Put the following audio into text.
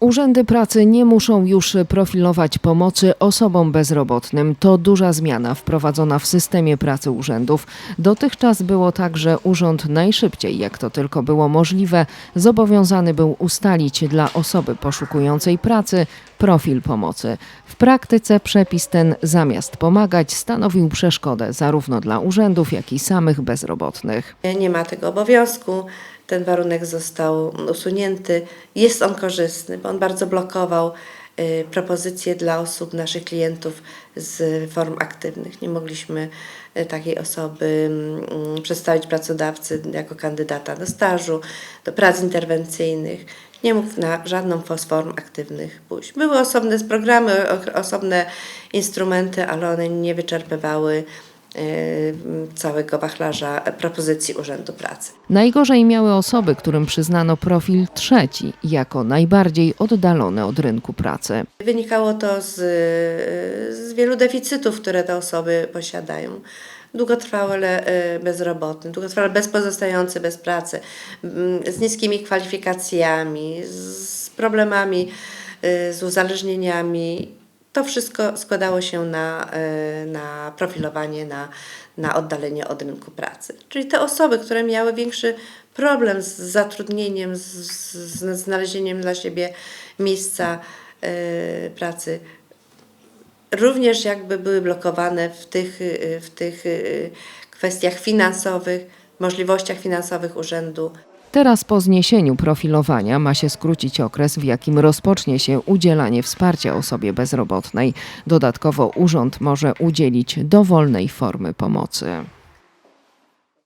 Urzędy pracy nie muszą już profilować pomocy osobom bezrobotnym. To duża zmiana wprowadzona w systemie pracy urzędów. Dotychczas było tak, że urząd najszybciej, jak to tylko było możliwe, zobowiązany był ustalić dla osoby poszukującej pracy profil pomocy. W praktyce przepis ten zamiast pomagać stanowił przeszkodę zarówno dla urzędów, jak i samych bezrobotnych. Nie ma tego obowiązku. Ten warunek został usunięty. Jest on korzystny, bo on bardzo blokował y, propozycje dla osób, naszych klientów z form aktywnych. Nie mogliśmy y, takiej osoby mm, przedstawić pracodawcy jako kandydata do stażu, do prac interwencyjnych. Nie mógł na żadną z form aktywnych pójść. Były osobne programy, osobne instrumenty, ale one nie wyczerpywały całego wachlarza propozycji Urzędu Pracy. Najgorzej miały osoby, którym przyznano profil trzeci, jako najbardziej oddalone od rynku pracy. Wynikało to z, z wielu deficytów, które te osoby posiadają. Długotrwałe e, bezrobotny, długotrwale bezpozostający bez pracy, mm, z niskimi kwalifikacjami, z problemami, z uzależnieniami. To wszystko składało się na, e, na profilowanie, na, na oddalenie od rynku pracy. Czyli te osoby, które miały większy problem z zatrudnieniem, z, z znalezieniem dla siebie miejsca e, pracy, również jakby były blokowane w tych, y, w tych kwestiach finansowych, możliwościach finansowych urzędu. Teraz po zniesieniu profilowania ma się skrócić okres, w jakim rozpocznie się udzielanie wsparcia osobie bezrobotnej. Dodatkowo urząd może udzielić dowolnej formy pomocy.